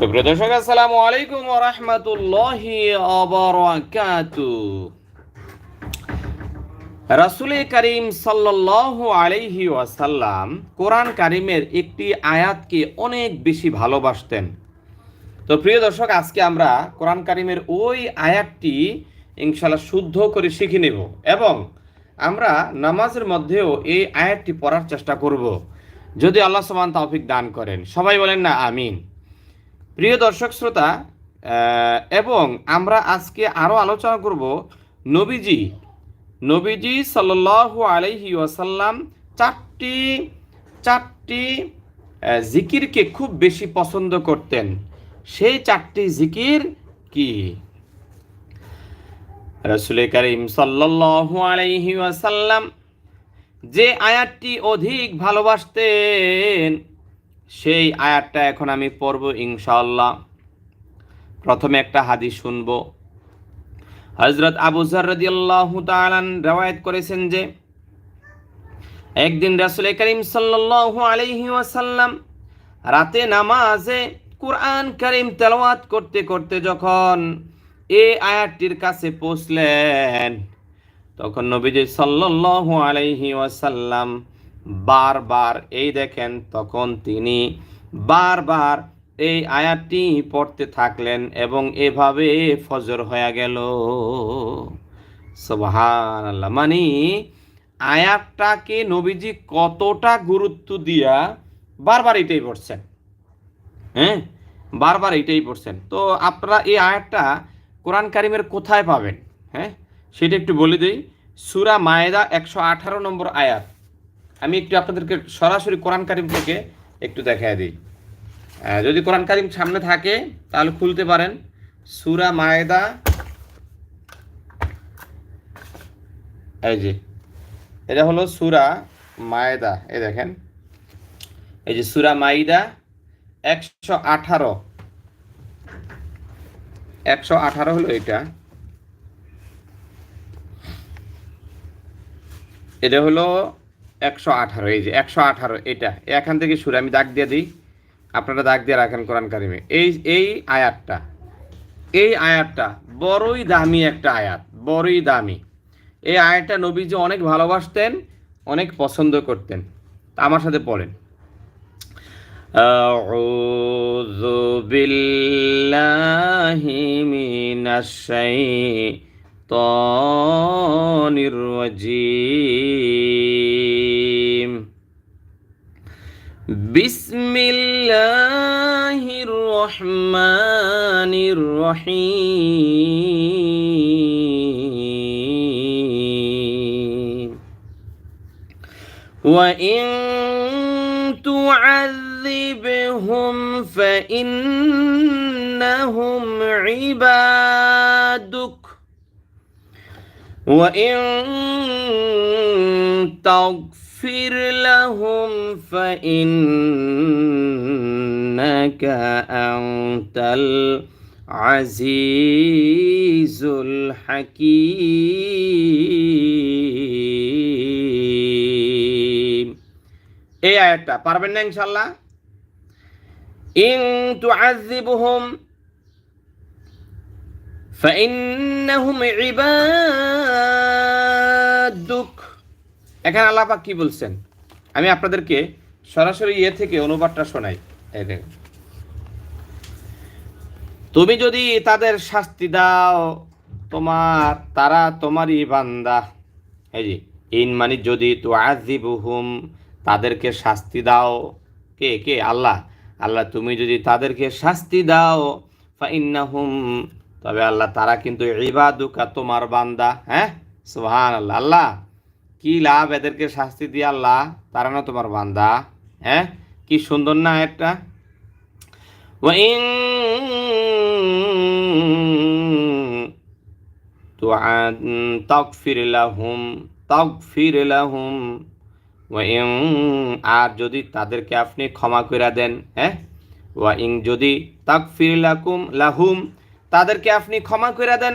সুপ্রিয় দর্শক, আসসালামু আলাইকুম রাহমাতুল্লাহি রাসূল করিম সাল্লাল্লাহু আলাইহি ওয়াসাল্লাম কোরআন কারিমের একটি আয়াতকে অনেক বেশি ভালোবাসতেন। তো প্রিয় দর্শক, আজকে আমরা কোরআন কারিমের ওই আয়াতটি ইনশাল্লাহ শুদ্ধ করে শিখে নেব এবং আমরা নামাজের মধ্যেও এই আয়াতটি পড়ার চেষ্টা করব। যদি আল্লাহ সমান তৌফিক দান করেন। সবাই বলেন না, আমিন। প্রিয় দর্শক শ্রোতা এবং আমরা আজকে আরও আলোচনা করব নবীজি। নবীজি সাল্লাল্লাহু আলাইহি ওয়াসাল্লাম চারটি চারটি জিকিরকে খুব বেশি পছন্দ করতেন। সেই চারটি জিকির কি? রসুল করিম সাল্লাল্লাহু আলাইহি ওয়াসাল্লাম যে আয়াতটি অধিক ভালোবাসতেন সেই আয়াতটা এখন আমি পড়ব ইনশাআল্লাহ। প্রথমে একটা হাদিস শুনব। হজরত আবু জার রাদিয়াল্লাহু তাআলান রওয়ায়াত করেছেন যে, একদিন রাসূল করিম সাল্লাল্লাহু আলাইহি ওয়াসাল্লাম রাতে নামাজে কুরআন কারীম তেলাওয়াত করতে করতে যখন এই আয়াতটির কাছে পৌঁছলেন, তখন নবীজি সাল্লাল্লাহু আলাইহি ওয়াসাল্লাম বারবার এই দেখেন, তখন তিনি বারবার এই আয়াতটি পড়তে থাকলেন এবং এভাবে ফজর হয়ে গেল। সুবহানাল্লাহ মানে আয়াতটাকে নবীজি কতটা গুরুত্ব দিয়া বারবার এটাই পড়ছেন হ্যাঁ? বারবার এটাই পড়ছেন। তো আপনারা এই আয়াতটা কোরআন কারিমের কোথায় পাবেন হ্যাঁ? সেটা একটু বলে দিই। সুরা মায়েদা একশো আঠারো নম্বর আয়াত। আমি একটু আপনাদেরকে সরাসরি কোরআন কারিম থেকে একটু দেখায় দিই। যদি কোরআন কারিম সামনে থাকে, তাহলে খুলতে পারেন। সুরা মায়েদা। এই যে, এটা হলো সুরা মায়েদা, এই দেখেন। এই যে সুরা মাইদা একশো আঠারো। একশো আঠারো হলো এটা। এটা হলো একশো আঠারো এই যে একশো আঠারো এটা এখান থেকে শুরু আমি দাগ দিয়ে দিই আপনারা দাগ দিয়ে রাখেন কোরআন কারিমে এই এই আয়াতটা এই আয়াতটা বড়ই দামি একটা আয়াত বড়ই দামি এই আয়াতটা নবীজি অনেক ভালোবাসতেন অনেক পছন্দ করতেন তা আমার সাথে পড়েন أعوذ بالله من الشيطان الرجيم. بسم الله الرحمن الرحيم. وإن تعذبهم فإنهم عبادك وإن تغفر لهم فإنك أنت العزيز الحكيم এই আয়াতটা পারবেন না ইনশাল্লাহ ইন তুআযিবুহুম এখানে আল্লাহ কি বলছেন? আমি আপনাদেরকে সরাসরি ইয়ে থেকে অনুবাদটা শোনাই। তুমি যদি তাদের শাস্তি দাও, তোমার, তারা তোমারই বান্দা। এই যে, ইন মানে যদি তো আজিবুহুম তাদেরকে শাস্তি দাও। কে কে? আল্লাহ। আল্লাহ, তুমি যদি তাদেরকে শাস্তি দাও, ফাইন্নাহুম তবে আল্লাহ তারা কিন্তু ইবাদুকা তোমার বান্দা হ্যাঁ? সোহান আল্লাহ আল্লাহ কি লাভ এদেরকে শাস্তি দিয়ে আল্লাহ তারা না তোমার বান্দা হ্যাঁ? কি সুন্দর না একটা আর যদি তাদেরকে আপনি ক্ষমা করে দেন হ্যাঁ? ওয়াইং যদি তকফির লাকুম লাহুম তাদেরকে আপনি ক্ষমা করে দেন।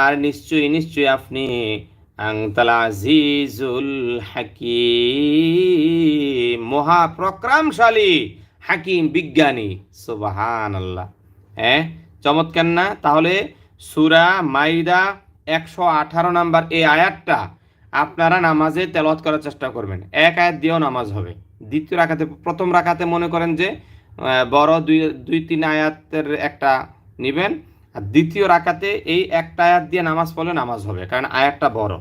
আর নিশ্চয়ই নিশ্চয়ই আপনি আংতাল আজিজুল হাকিম, মহাপ্রক্রামশালী হাকিম বিজ্ঞানী। সুবাহান আল্লাহ হ্যাঁ চমৎকার না? তাহলে সুরা মাইদা একশো আঠারো নাম্বার এই আয়াতটা আপনারা নামাজে তেলত করার চেষ্টা করবেন। এক আয়াত দিয়েও নামাজ হবে। দ্বিতীয় রাখাতে প্রথম রাখাতে মনে করেন যে বড় দুই দুই তিন আয়াতের একটা নেবেন। আর দ্বিতীয় রাখাতে এই একটা আয়াত দিয়ে নামাজ পড়লে নামাজ হবে, কারণ আয়াতটা বড়।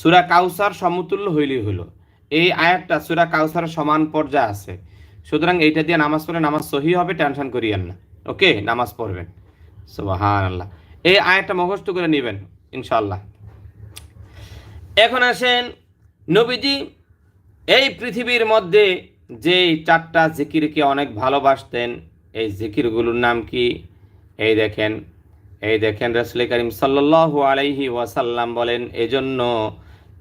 সুরা কাউসার সমতুল্য হইলেই হলো। এই আয়াতটা সুরা কাউসার সমান পর্যায়ে আছে। সুতরাং এইটা দিয়ে নামাজ পড়লে নামাজ সহি হবে, টেনশন করিয়েন না। ওকে? নামাজ পড়বেন। সুবাহান আল্লাহ এই আয়াতটা মুখস্থ করে নেবেন ইনশাল্লাহ এখন আসেন নবীজি, এই পৃথিবীর মধ্যে যে চারটা জিকিরকে অনেক ভালোবাসতেন, এই জিকিরগুলোর নাম কি? এই দেখেন এই দেখেন রসুল করিম সাল্লাল্লাহু আলাইহি ওয়াসাল্লাম বলেন, এজন্য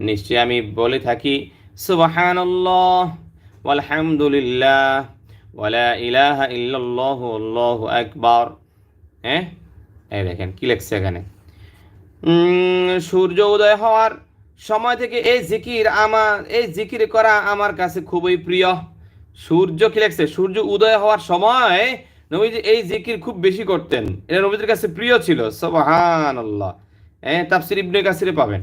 নিশ্চয়ই আমি বলে থাকি, সুবহানাল্লাহ, ওয়ালহামদুলিল্লাহ ওয়ালা ইলাহা ইল্লাল্লাহু আল্লাহু আকবার। হ্যাঁ? এই দেখেন, কি লেখছে এখানে? সূর্য উদয় হওয়ার সময় থেকে এই জিকির আমার, এই জিকির করা আমার কাছে খুবই প্রিয়। সূর্য কি লেখছে? সূর্য উদয় হওয়ার সময় নবীজি এই জিকির খুব বেশি করতেন। এটা নবীদের কাছে প্রিয় ছিল। সবহান আল্লাহ হ্যাঁ তাফসির ইবনে কাসিরে পাবেন।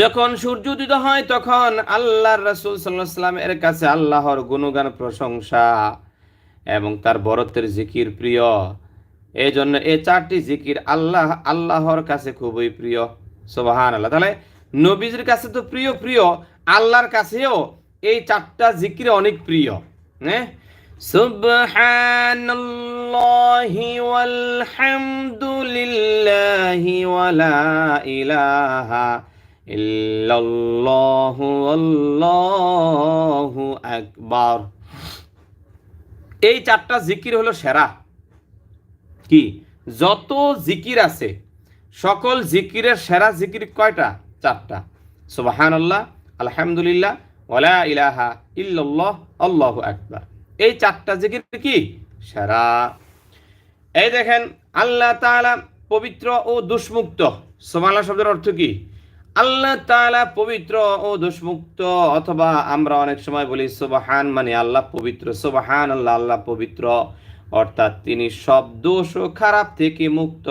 যখন সূর্য উদিত হয়, তখন আল্লাহর রাসূল সাল্লাল্লাহু আলাইহি সাল্লামের কাছে আল্লাহর গুণগান, প্রশংসা এবং তার বরত্বের জিকির প্রিয়। এই জন্য এই চারটি জিকির আল্লাহ, আল্লাহর কাছে খুবই প্রিয়। সোবাহান আল্লাহ তাহলে নবীজির কাছে তো প্রিয় প্রিয়। আল্লাহর কাছেও এই চারটা জিকির অনেক প্রিয় হ্যাঁ সুবহানাল্লাহি ওয়ালহামদুলিল্লাহি ওয়ালা ইলাহা ইল্লাল্লাহু আল্লাহু আকবার। এই চারটা জিকির হলো সেরা। কি? যত জিকির আছে, সকল জিকিরের সেরা জিকির কয়টা? চারটা। সুবাহান আল্লাহ আলহামদুলিল্লাহ ওলা ইলাহা ইল্লাল্লাহ, আল্লাহু আকবার। এই চারটা জিকির কি? সেরা। এই দেখেন, আল্লাহ তাআলা পবিত্র ও দুষ্মুক্ত। সোমালা শব্দের অর্থ কি? আল্লাহ তাআলা পবিত্র ও দুষ্মুক্ত। অথবা আমরা অনেক সময় বলি, সুবাহান মানে আল্লাহ পবিত্র সুবাহান আল্লাহ আল্লাহ পবিত্র। অর্থাৎ তিনি সব দোষ ও খারাপ থেকে মুক্ত।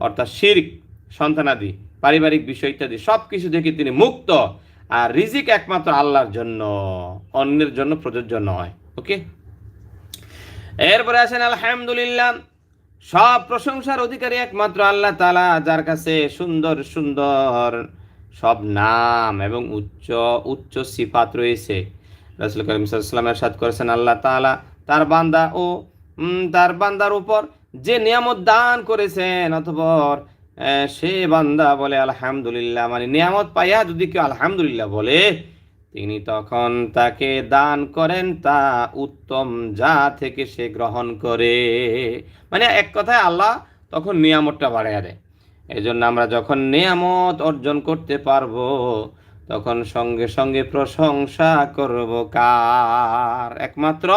অর্থাৎ শির্ক, সন্তানাদি, পারিবারিক বিষয় ইত্যাদি সব কিছু থেকে তিনি মুক্ত। আর রিজিক একমাত্র আল্লাহর জন্য, অন্যের জন্য প্রযোজ্য নয়, ওকে? এরপরে আসেন, আলহামদুলিল্লাহ, সব প্রশংসার অধিকারী একমাত্র আল্লাহ তালা যার কাছে সুন্দর সুন্দর সব নাম এবং উচ্চ উচ্চ সিফাত রয়েছে। রাসুল করিম সাল্লামের সাথ করেছেন, আল্লাহ তালা তার বান্দা ও তার বান্দার উপর যে নিয়ামত দান করেছেন অথবা সে বান্দা বলে, আলহামদুলিল্লাহ। মানে নিয়ামত পাইয়া যদি কেউ আলহামদুলিল্লাহ বলে, তিনি তখন তাকে দান করেন, তা উত্তম যা থেকে সে গ্রহণ করে। মানে এক কথায় আল্লাহ তখন নিয়ামতটা বাড়াইয়া দেয়। এই জন্য আমরা যখন নিয়ামত অর্জন করতে পারব, তখন সঙ্গে সঙ্গে প্রশংসা করব কার? একমাত্র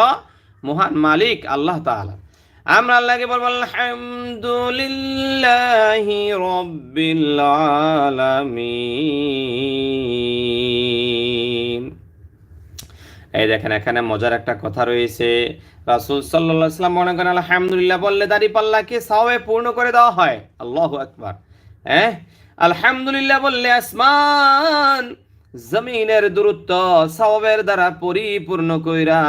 মহান মালিক আল্লাহ তাআলা। আমরা আল্লাহকে বলব, আলহামদুলিল্লাহি রব্বিল আলামিন। এই দেখেন, এখানে মজার একটা কথা রয়েছে। রাসূল আলাইহি সাল্লাম মনে করেন, আলহামদুলিল্লাহ বললে দাড়ি পাল্লাকে সাওয়ে পূর্ণ করে দেওয়া হয়। আল্লাহু আকবার। হ্যাঁ? আলহামদুলিল্লাহ বললে আসমান জমিনের দূরত্ব সওয়াবের দ্বারা পরিপূর্ণ কইরা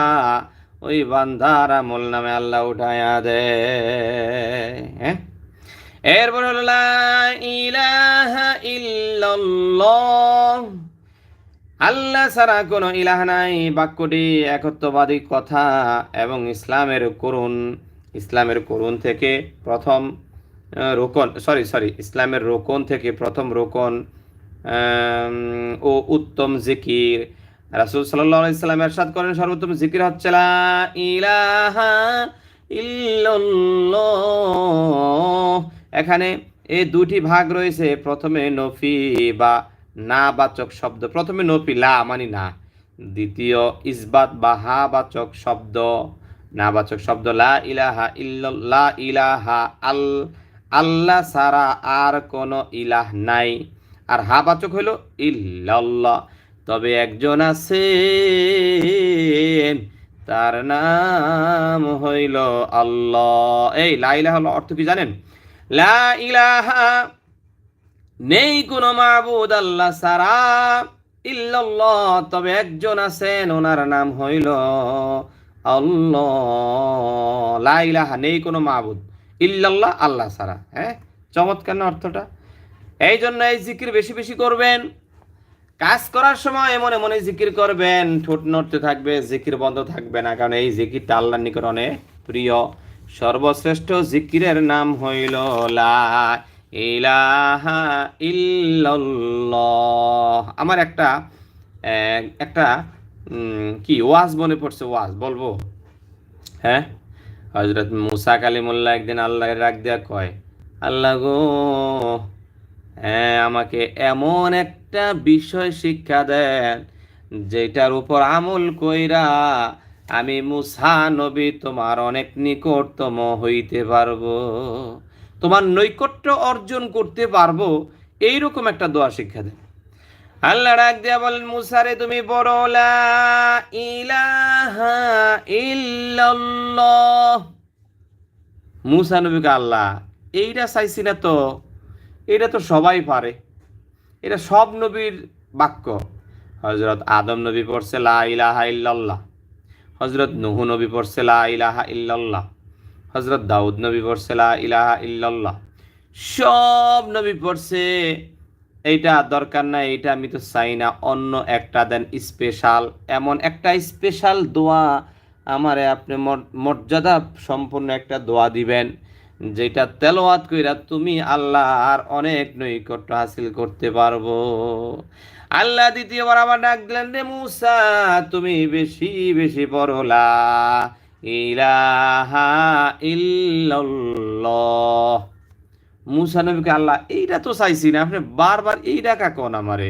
ওই বান্দার আমল নামে আল্লাহ উঠায়া দে। হ্যাঁ? এরপর হলো ইলাহা আল্লাহ ছাড়া কোনো ইলাহ নাই। বাক্যটি একত্ববাদী কথা এবং ইসলামের করুণ ইসলামের করুণ থেকে প্রথম রোকন সরি সরি ইসলামের রোকন থেকে প্রথম রোকন ও উত্তম জিকির রাসুল সাল্লাম এরশাদ করেন, সর্বোত্তম জিকির হচ্ছে এখানে এ দুটি ভাগ রয়েছে, প্রথমে নফি বা না বাচক শব্দ। প্রথমে নফি লা মানি না। দ্বিতীয় ইসবাত বা হা বাচক শব্দ। না বাচক শব্দ লা ইলাহা ইল্লা ইলাহা আল, আল্লাহ সারা আর কোনো ইলাহ নাই। আর হা বাচক হইল ইল্লাল্লাহ। তবে একজন আছেন, তার নাম হইল আল্লাহ। এই লা ইলাহা হলো অর্থ কি জানেন? লা ইলাহা নেই কোনো মাবুদ আল্লাহ সারা ইল্লাল্লাহ। তবে একজন আছেন, ওনার নাম হইল আল্লাহ। লা ইলাহা নেই কোনো মাবুদ, ইল্লাল্লাহ আল্লাহ সারা হ্যাঁ? চমৎকার না অর্থটা? এই জন্য এই জিকির বেশি বেশি করবেন। কাজ করার সময় মনে মনে জিকির করবেন, ঠোঁট নড়তে থাকবে, জিকির বন্ধ থাকবে না, কারণ এই জিকিরটা আল্লাহর নিকট অনেক প্রিয়। সর্বশ্রেষ্ঠ জিকিরের নাম হইল, লা ইলাহা আমার একটা একটা কি, ওয়াজ মনে পড়ছে, ওয়াজ, বলব? হ্যাঁ? হজরত মুসা কালিমুল্লাহ একদিন আল্লাহর রাগ দিয়া কয়, আল্লাহ গো আমাকে এমন একটা বিষয় শিক্ষা দেন, যেটার উপর আমল কইরা আমি মুসা নবী তোমার অনেক নিকটতম হইতে পারব, তোমার নৈকট্য অর্জন করতে পারব, এইরকম একটা দোয়া শিক্ষা দেন। আল্লাহ ডাক দিয়া বলেন মুসারে তুমি বড় লা ইলাহা মুসা নবীকে, আল্লাহ, এইটা চাইছি না তো এটা তো সবাই পারে। এটা সব নবীর বাক্য। হজরত আদম নবী পড়ছে লা ইলাহা ইল্লাল্লাহ। হজরত নুহু নবী পড়ছে লা ইলাহা ইল্লাল্লাহ। হজরত দাউদ নবী পড়ছে লা ইলাহা ইল্লাল্লাহ। সব নবী পড়ছে, এইটা দরকার নাই, এইটা আমি তো চাই না, অন্য একটা দেন স্পেশাল এমন একটা স্পেশাল দোয়া আমারে আপনি মর- মর্যাদা সম্পূর্ণ একটা দোয়া দিবেন। যেটা তেলাওয়াত কইরা তুমি আল্লাহ আর অনেক নৈকট্য হাসিল করতে পারব। আল্লাহ দ্বিতীয়বার আবার ডাক দিলেন রে মুসা তুমি বেশি বেশি পড়লা ইলাহা ইল্লাল্লাহ। মুসা নবীকে আল্লাহ এইটা তো চাইছি না আপনি বারবার এইটা কাকন আমারে।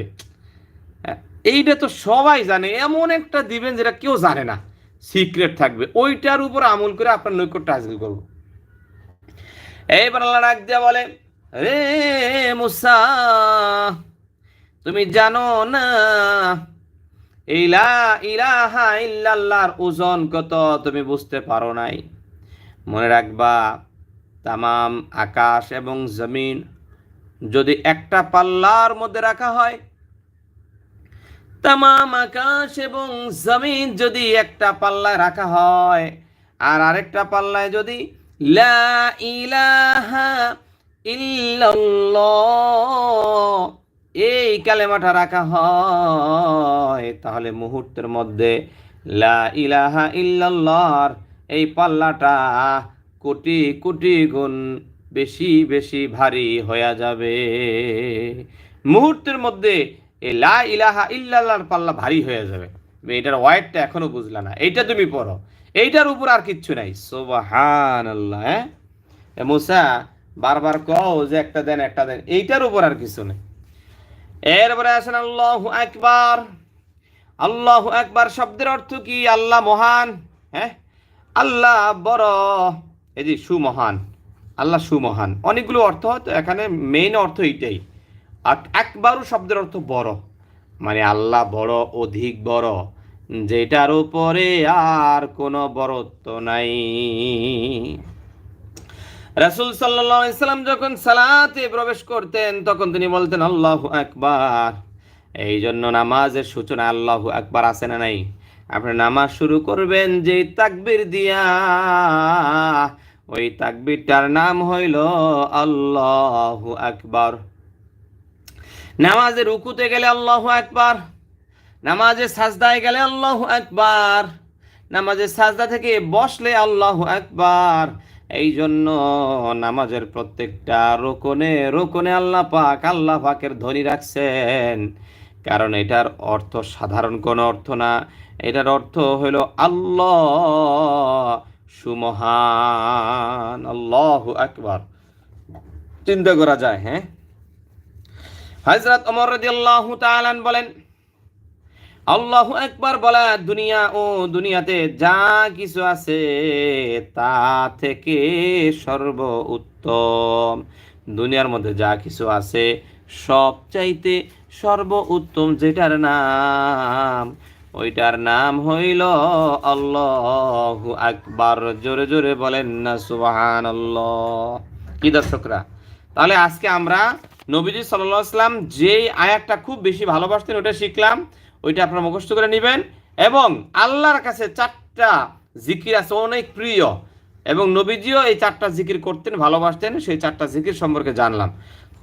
হ্যাঁ, এইটা তো সবাই জানে এমন একটা দিবেন যেটা কেউ জানে না। সিক্রেট থাকবে ওইটার উপর আমল করে আপনার নৈকট্য হাসিল করব। এইবার আল্লাহ ডাক দিয়া বলে, রে মুসা, তুমি জানো না, ইলা, ইলাহা ইল্লাল্লাহর ওজন কত তুমি বুঝতে পারো নাই। মনে রাখবা, তামাম আকাশ এবং জমিন যদি একটা পাল্লার মধ্যে রাখা হয়, তামাম আকাশ এবং জমিন যদি একটা পাল্লায় রাখা হয়, আর আরেকটা পাল্লায় যদি লা ইলাহা ইল্লাল্লাহ। এই কালেমাটা রাখা হয় তাহলে মুহূর্তের মধ্যে লা ইলাহা ইল্লাল্লাহর এই পাল্লাটা কোটি কোটি গুণ বেশি বেশি ভারী হয়ে যাবে। মুহূর্তের মধ্যে এই লা ইলাহা ইল্লাল্লাহর পাল্লা ভারী হয়ে যাবে। এটার ওয়াইটটা এখনও বুঝলা না। এইটা তুমি পড়ো। এইটার উপর আর কিচ্ছু নাই। সোবাহান আল্লাহ হ্যাঁ মুসা, বারবার কও যে একটা দেন একটা দেন, এইটার উপর আর কিছু নেই। এরপরে আসেন আল্লাহ একবার আল্লাহ একবার শব্দের অর্থ কি? আল্লাহ মহান হ্যাঁ? আল্লাহ বড়, এই যে সুমহান, আল্লাহ সুমহান। অনেকগুলো অর্থ হয়তো, এখানে মেইন অর্থ এইটাই। আর একবারও শব্দের অর্থ বড় মানে আল্লাহ বড়, অধিক বড়। যেটার উপরে আর কোনো বড়ত্ব নাই। রাসুল সাল্লাম যখন সালাতে প্রবেশ করতেন, তখন তিনি বলতেন, আল্লাহ আকবার। এই জন্য নামাজের সূচনা আল্লাহ আকবার আছে না নাই? আপনি নামাজ শুরু করবেন যে তাকবির দিয়া, ওই তাকবিরটার নাম হইল আল্লাহ আকবার। নামাজের রুকুতে গেলে আল্লাহ আকবার। নামাজে সাজদায় গেলে আল্লাহ একবার নামাজে সাজদা থেকে বসলে আল্লাহ একবার এই জন্য নামাজের প্রত্যেকটা রোকনে রোকনে আল্লাহ পাক আল্লাহ পাকের ধ্বনি রাখছেন। কারণ এটার অর্থ সাধারণ কোনো অর্থ না। এটার অর্থ হলো আল্লাহ সুমহান, আল্লাহ আকবার। চিন্তা করা যায় হ্যাঁ? হজরত অমর রাদিয়াল্লাহু তাআলা বলেন আল্লাহ একবার বলা দুনিয়া ও দুনিয়াতে যা কিছু আছে তা থেকে সর্ব উত্তম দুনিয়ার মধ্যে যা কিছু আছে, সবচাইতে সর্ব উত্তম যেটার নাম, ওইটার নাম হইল আল্লাহ আকবার। জোরে জোরে বলেন না সুবাহান কি দর্শকরা, তাহলে আজকে আমরা নবীজি সাল্লাম যেই আয়াতটা খুব বেশি ভালোবাসতেন, ওটা শিখলাম। ওইটা আপনারা মুখস্থ করে নেবেন। এবং আল্লাহর কাছে চারটা জিকির আছে, অনেক প্রিয়। এবং নবীজিও এই চারটা জিকির করতেন, ভালোবাসতেন, সেই চারটা জিকির সম্পর্কে জানলাম।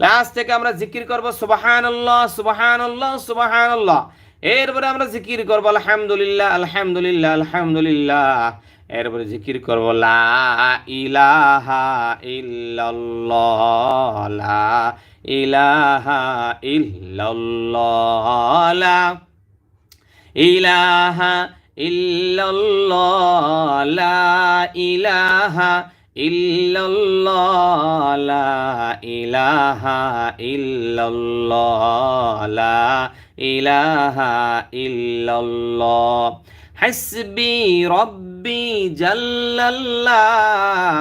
লাস্ট থেকে আমরা জিকির করব সুবাহান আল্লাহ সুবাহান আল্লাহ সুবাহান আল্লাহ এরপরে আমরা জিকির করব, আলহামদুলিল্লাহ আলহামদুলিল্লাহ আলহামদুলিল্লাহ। এরপরে জিকির করব, লা ইলাহা ইল্লাল্লাহ, লা ইলাহা ইল্লাল্লাহ إله إلا الله لا إله إلا الله لا إله إلا الله لا إله إلا الله. حسبي ربي রব্বি জাল্লাল্লাহ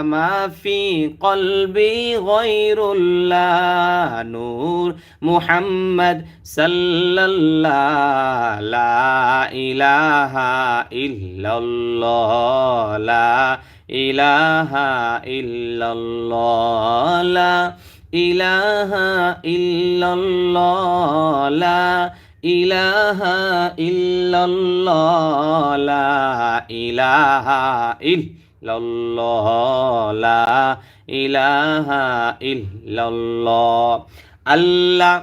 মাফি কলবি গৈরুল্লাহ নূর মুহাম্মদ সাল্লাল্লাহ লা ইলাহা ইল্লাল্লাহ লা ইলাহা ইল্লাল্লাহ লা ইলাহা ইল্লাল্লাহ লা ইলাহা ইল্লাল্লাহ, লা ইলাহা ইল্লাল্লাহ, লা ইলাহা ইল্লাল্লাহ। আল্লাহ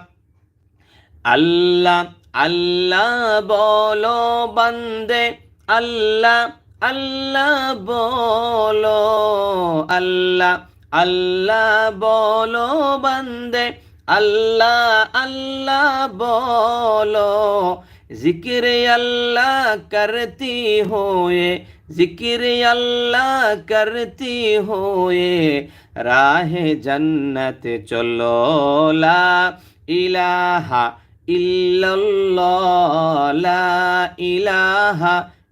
আল্লাহ আল্লাহ বলো বন্দে, আল্লাহ আল্লাহ বলো, আল্লাহ আল্লাহ বলো বন্দে। আল্লাহ আল্লাহ বলো, জিকির আল্লাহ করতি হোয়ে, জিকির আল্লাহ করতি হোয়ে, রাহে জন্নত চলো ইলাহা ইল্লাল্লাহ ইলাহা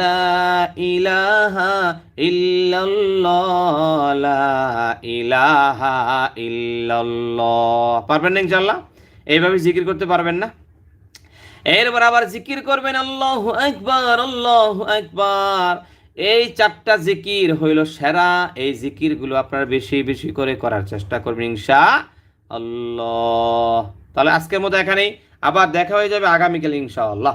লা ইলাহা লা ইলাহা পারবেন না ইনশাআল্লাহ? এইভাবে জিকির করতে পারবেন না? এরপর আবার জিকির করবেন, আল্লাহ একবার আল্লাহ একবার এই চারটা জিকির হইল সেরা। এই জিকিরগুলো আপনারা বেশি বেশি করে করার চেষ্টা করবেন ইনশা আল্লাহ তাহলে আজকের মতো এখানেই। আবার দেখা হয়ে যাবে আগামীকাল ইনশাআল্লাহ।